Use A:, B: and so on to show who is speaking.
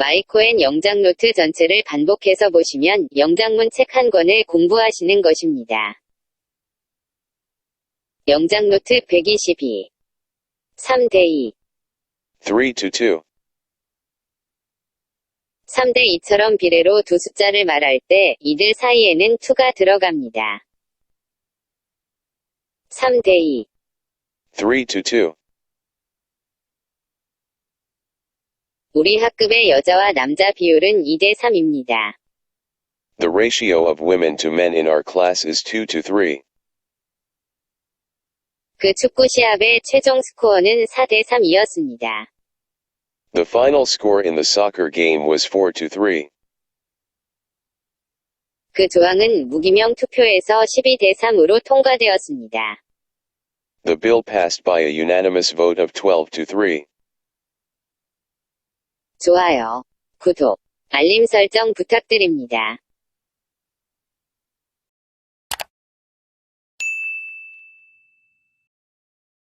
A: 마이코엔 영장 노트 전체를 반복해서 보시면 영장문 책 한 권을 공부하시는 것입니다. 영장 노트 122 3대2
B: 3 to 2.
A: 3대2처럼 비례로 두 숫자를 말할 때 이들 사이에는 2가 들어갑니다. 3대2
B: 3 to 2.
A: 우리 학급의 여자와 남자 비율은 2대 3입니다.
B: The ratio of women to men in our class is 2 to 3.
A: 그 축구 시합의 최종 스코어는 4대 3이었습니다.
B: The final score in the soccer game was 4 to 3.
A: 그 조항은 무기명 투표에서 12대 3으로 통과되었습니다.
B: The bill passed by a unanimous vote of 12 to 3.
A: 좋아요, 구독, 알림 설정 부탁드립니다.